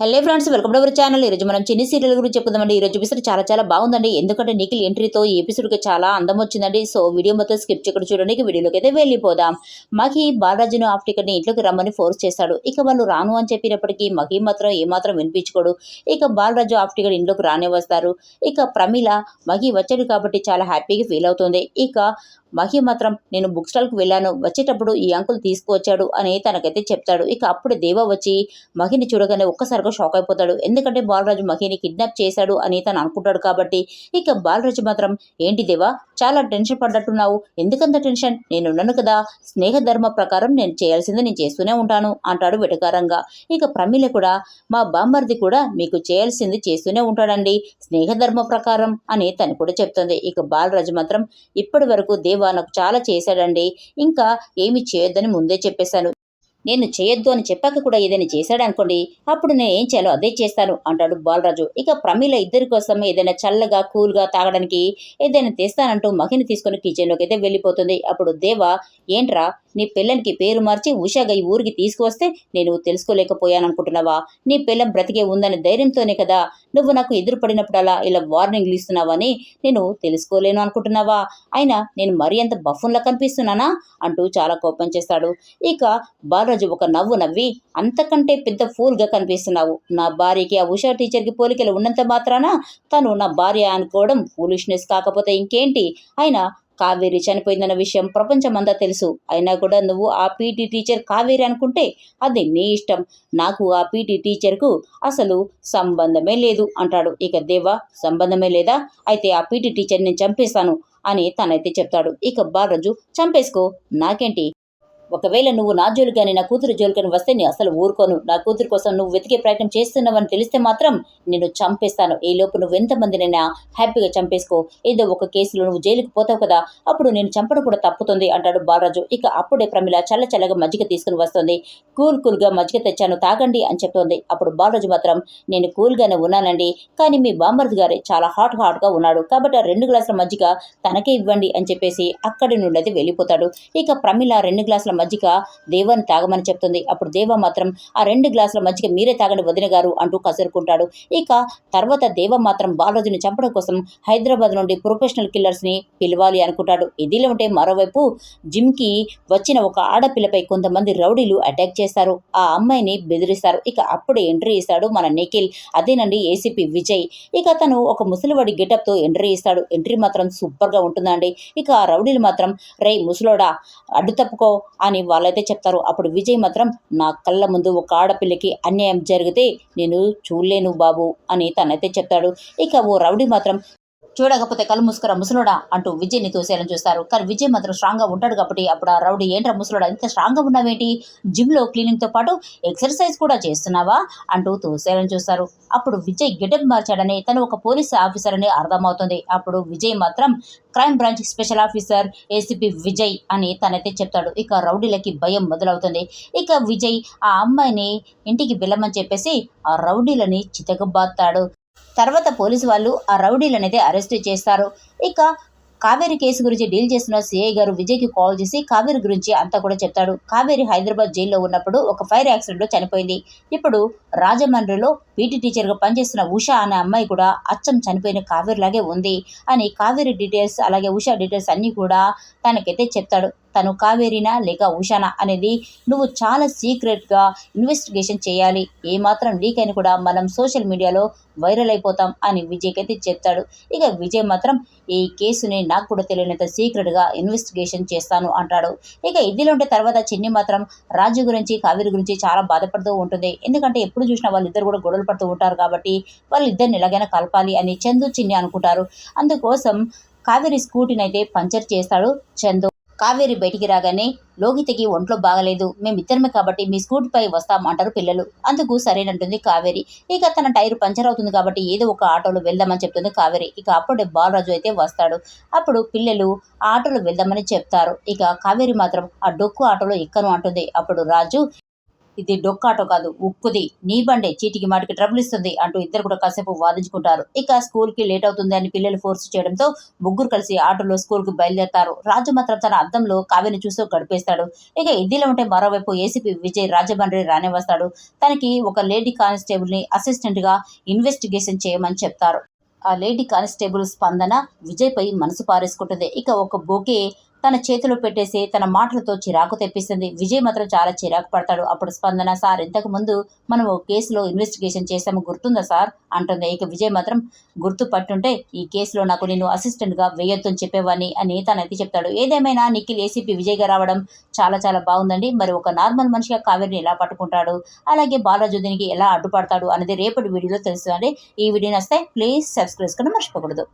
Hello friends welcome to our channel. ఈరోజు మనం చిన్ని సీరియల్ గురించి చెప్పుకుందామండి. ఈ రోజు ఎపిసోడ్ చాలా చాలా బాగుందండి. ఎందుకంటే నిఖిల్ ఎంట్రీతో ఈ ఎపిసోడ్కి చాలా అందం వచ్చిందండి. సో వీడియో మొత్తం స్కిప్ చేయకుండా చూడండి. వీడియోలోకి అయితే వెళ్ళిపోదాం. మహి బాలరాజును ఆఫ్ టికెట్ని ఇంట్లోకి రమ్మని ఫోర్స్ చేస్తాడు. ఇక వాళ్ళు రాను అని చెప్పినప్పటికీ మహి మాత్రం ఏమాత్రం వినిపించుకోడు. ఇక బాలరాజు ఆఫ్ టికెట్ ఇంట్లోకి రానే వస్తారు. ఇక ప్రమీల మహి వచ్చాడు కాబట్టి చాలా హ్యాపీగా ఫీల్ అవుతుంది. ఇక మహి మాత్రం నేను బుక్ స్టాల్కి వెళ్ళాను. వచ్చేటప్పుడు ఈ అంకుల్ తీసుకువచ్చాడు అని తనకైతే చెప్తాడు. ఇక అప్పుడు దేవ వచ్చి మహిని చూడగానే ఒక్కసారిగా షాక్ అయిపోతాడు. ఎందుకంటే బాలరాజు మహిని కిడ్నాప్ చేశాడు అని తను అనుకుంటాడు కాబట్టి ఇక బాలరాజు మాత్రం ఏంటి దేవా? చాలా టెన్షన్ పడ్డట్టున్నావు. ఎందుకంత టెన్షన్? నేను ఉన్నాను కదా. స్నేహ ధర్మ ప్రకారం నేను చేయాల్సింది నేను చేస్తూనే ఉంటాను అంటాడు వెటకారంగా. ఇక ప్రమిల కూడా మా బామ్మర్ది కూడా మీకు చేయాల్సింది చేస్తూనే ఉంటాడండి. స్నేహ ధర్మ ప్రకారం అని తను కూడా చెప్తుంది. ఇక బాలరాజు మాత్రం ఇప్పటి వరకు దేవా నాకు చాలా చేశాడండి. ఇంకా ఏమి చేయొద్దని ముందే చెప్పేశాను. నేను చేయొద్దు అని చెప్పాక కూడా ఏదైనా చేశాడనుకోండి అప్పుడు నేను ఏం చేయాలో అదే చేస్తాను అంటాడు బాలరాజు. ఇక ప్రమీల ఇద్దరి కోసం ఏదైనా చల్లగా కూల్గా తాగడానికి ఏదైనా తెస్తానంటూ మహిని తీసుకుని కిచెన్లోకి అయితే వెళ్ళిపోతుంది. అప్పుడు దేవ ఏంట్రా నీ పిల్లనికి పేరు మార్చి ఉషాగా ఈ ఊరికి తీసుకువస్తే నేను తెలుసుకోలేకపోయాను అనుకుంటున్నావా నీ పిల్లం బ్రతికే ఉందనే ధైర్యంతోనే కదా నువ్వు నాకు ఎదురు పడినప్పుడల్లా ఇలా వార్నింగ్లు ఇస్తున్నావని నేను తెలుసుకోలేను అనుకుంటున్నావా? అయినా నేను మరీ అంత బఫున్లా కనిపిస్తున్నానా? అంటూ చాలా కోపం చేస్తాడు. ఇక బాలరాజు ఒక నవ్వు నవ్వి అంతకంటే పెద్ద ఫూల్గా కనిపిస్తున్నావు. నా భార్యకి ఆ ఉషా టీచర్కి పోలికలు ఉన్నంత మాత్రాన తను నా భార్య అనుకోవడం ఫూలిష్నెస్ కాకపోతే ఇంకేంటి? అయినా కావేరి చనిపోయిందన్న విషయం ప్రపంచమంతా తెలుసు. అయినా కూడా నువ్వు ఆ పీటీ టీచర్ కావేరి అనుకుంటే అది నీ ఇష్టం. నాకు ఆ పీటీ టీచర్కు అసలు సంబంధమే లేదు అంటాడు. ఇక దేవా సంబంధమే లేదా? అయితే ఆ పీటీ టీచర్ నేను చంపేస్తాను అని తనైతే చెప్తాడు. ఇక బాలరాజు చంపేసుకో నాకేంటి? ఒకవేళ నువ్వు నా జోలు కానీ నా కూతురు జోలు కానీ వస్తే నేను అసలు ఊరుకోను. నా కూతురు కోసం నువ్వు వెతికే ప్రయత్నం చేస్తున్నావని తెలిస్తే మాత్రం నేను చంపేస్తాను. ఈ లోపు నువ్వు ఎంతమందినైనా హ్యాపీగా చంపేసుకో. ఏదో ఒక కేసులో నువ్వు జైలుకి పోతావు కదా అప్పుడు నేను చంపడం కూడా తప్పుతుంది అంటాడు బాలరాజు. ఇక అప్పుడే ప్రమిళ చల్ల చల్లగా మజ్జిగ తీసుకుని వస్తుంది. కూల్ కూల్గా మజ్జిగ తెచ్చాను తాగండి అని చెప్తోంది. అప్పుడు బాలరాజు మాత్రం నేను కూల్గానే ఉన్నానండి కానీ మీ బామ్మర్ది గారే చాలా హాట్ హాట్గా ఉన్నాడు. కాబట్టి ఆ రెండు గ్లాసుల మజ్జిగ తనకే ఇవ్వండి అని చెప్పేసి అక్కడి నుండి అయితే వెళ్ళిపోతాడు. ఇక ప్రమిళ రెండు గ్లాసుల మజ్జిగ దేవాన్ని తాగమని చెప్తుంది. అప్పుడు దేవ మాత్రం ఆ రెండు గ్లాసుల మజ్జిగ మీరే తాగండి వదిన గారు అంటూ కసురుకుంటాడు. ఇక తర్వాత దేవ మాత్రం బాలరాజుని చంపడం కోసం హైదరాబాద్ నుండి ప్రొఫెషనల్ కిల్లర్స్ని పిలవాలి అనుకుంటాడు. ఇదిలో ఉంటే మరోవైపు జిమ్కి వచ్చిన ఒక ఆడపిల్లపై కొంతమంది రౌడీలు అటాక్ చేస్తారు. ఆ అమ్మాయిని బెదిరిస్తారు. ఇక అప్పుడే ఎంట్రీ ఇస్తాడు మన నిఖిల్. అదేనండి ఏసీపీ విజయ్. ఇక అతను ఒక ముసలివాడి గెటప్తో ఎంట్రీ ఇస్తాడు. ఎంట్రీ మాత్రం సూపర్గా ఉంటుందండి. ఇక ఆ రౌడీలు మాత్రం రే ముసలోడా అడ్డు తప్పుకో. అని వాళ్ళైతే చెప్తారు. అప్పుడు విజయ్ మాత్రం నా కళ్ళ ముందు ఒక ఆడపిల్లకి అన్యాయం జరిగితే నేను చూడలేను బాబు అని తనైతే చెప్తాడు. ఇక ఓ రౌడీ మాత్రం చూడకపోతే కళ్ళు ముసుకురా ముసలోడా అంటూ విజయ్ని తోసేయాలని చూస్తారు. కానీ విజయ్ మాత్రం స్ట్రాంగ్గా ఉంటాడు కాబట్టి అప్పుడు ఆ రౌడీ ఏంట్రా ముసలోడా ఇంత స్ట్రాంగ్గా ఉన్నావేంటి? జిమ్లో క్లీనింగ్తో పాటు ఎక్సర్సైజ్ కూడా చేస్తున్నావా? అంటూ తోసేయాలని చూస్తారు. అప్పుడు విజయ్ గెటప్ మార్చాడని తను ఒక పోలీస్ ఆఫీసర్ అని అర్థమవుతుంది. అప్పుడు విజయ్ మాత్రం crime branch special officer ACP Vijay అని తనైతే చెప్తాడు. ఇక రౌడీలకి భయం మొదలవుతుంది. ఇక విజయ్ ఆ అమ్మాయిని ఇంటికి వెళ్ళమని చెప్పేసి ఆ రౌడీలని చితకబాస్తాడు తర్వాత పోలీసు వాళ్ళు ఆ రౌడీలను అరెస్టు అరెస్ట్ చేస్తారు. ఇక కావేరి కేసు గురించి డీల్ చేస్తున్న సిఐ గారు విజయ్కి కాల్ చేసి కావేరి గురించి అంతా కూడా చెప్తాడు. కావేరి హైదరాబాద్ జైల్లో ఉన్నప్పుడు ఒక ఫైర్ యాక్సిడెంట్లో చనిపోయింది. ఇప్పుడు రాజమండ్రిలో పీటీ టీచర్గా పనిచేస్తున్న ఉషా అనే అమ్మాయి కూడా అచ్చం చనిపోయిన కావేరిలాగే ఉంది అని కావేరి డీటెయిల్స్ అలాగే ఉషా డీటెయిల్స్ అన్నీ కూడా తనకైతే చెప్తాడు. తను కావేరినా లేక ఉషానా అనేది నువ్వు చాలా సీక్రెట్గా ఇన్వెస్టిగేషన్ చేయాలి. ఏమాత్రం లీక్ అని కూడా మనం సోషల్ మీడియాలో వైరల్ అయిపోతాం అని విజయ్కి అయితే చెప్తాడు. ఇక విజయ్ మాత్రం ఈ కేసుని నాకు కూడా తెలియనంత సీక్రెట్గా ఇన్వెస్టిగేషన్ చేస్తాను అంటాడు. ఇక ఇదిలో ఉంటే తర్వాత చిన్ని మాత్రం రాజు గురించి కావేరి గురించి చాలా బాధపడుతూ ఉంటుంది. ఎందుకంటే ఎప్పుడు చూసినా వాళ్ళిద్దరు కూడా గొడవలు పడుతూ ఉంటారు కాబట్టి వాళ్ళిద్దరిని ఎలాగైనా కలపాలి అని చందు చిన్ని అనుకుంటారు. అందుకోసం కావేరి స్కూటీని అయితే పంచర్ చేస్తాడు చందు. కావేరి బయటికి రాగానే లోహితకి ఒంట్లో బాగలేదు. మేమిద్దరమే కాబట్టి మీ స్కూటీపై వస్తాం అంటారు పిల్లలు. అందుకు సరేనంటుంది కావేరి. ఇక తన టైర్ పంచర్ అవుతుంది కాబట్టి ఏదో ఒక ఆటోలో వెళ్దామని చెప్తుంది కావేరి. ఇక అప్పుడే బాలరాజు అయితే వస్తాడు. అప్పుడు పిల్లలు ఆ ఆటోలో వెళ్దామని చెప్తారు. ఇక కావేరి మాత్రం ఆ డొక్కు ఆటోలో ఎక్కను అంటుంది. అప్పుడు రాజు ఇది డొక్కాటో కాదు ఉక్కుది. నీ బండే చీటికి మాటికి ట్రబుల్ ఇస్తుంది అంటూ ఇద్దరు కూడా కాసేపు వాదించుకుంటారు. ఇక స్కూల్కి లేట్ అవుతుంది అని పిల్లలు ఫోర్స్ చేయడంతో ముగ్గురు కలిసి ఆటోలో స్కూల్కు బయలుదేరతారు. రాజు మాత్రం తన అద్దంలో కావ్యని చూస్తూ గడిపేస్తాడు. ఇక ఇదిలో ఉంటే మరోవైపు ఏసీపీ విజయ్ రాజబండ్రి రానే వస్తాడు తనకి ఒక లేడీ కానిస్టేబుల్ని అసిస్టెంట్గా ఇన్వెస్టిగేషన్ చేయమని చెప్తారు. ఆ లేడీ కానిస్టేబుల్ స్పందన విజయ్ పై మనసు పారేసుకుంటుంది. ఇక ఒక బొకే తన చేతిలో పెట్టేసి తన మాటలతో చిరాకు తెప్పిస్తుంది. విజయ్ మాత్రం చాలా చిరాకు పడతాడు. అప్పుడు స్పందన సార్ ఇంతకు ముందు మనం ఒక కేసులో ఇన్వెస్టిగేషన్ చేసాము గుర్తుందా సార్? అంటుంది. ఇక విజయ్ మాత్రం గుర్తు పట్టుంటే ఈ కేసులో నాకు నేను అసిస్టెంట్గా వేయొద్దు అని చెప్పేవాడిని అని తనైతే చెప్తాడు. ఏదేమైనా నిఖిల్ ఏసీపీ విజయ్గా రావడం చాలా చాలా బాగుందండి. మరి ఒక నార్మల్ మనిషిగా కావేరిని ఎలా పట్టుకుంటాడు? అలాగే బాలాజు దీనికి ఎలా అడ్డుపడతాడు? అనేది రేపటి వీడియోలో తెలుస్తుందండి ఈ వీడియో వస్తే ప్లీజ్ సబ్స్క్రైబ్ చేసుకోవడం మర్చిపోకూడదు.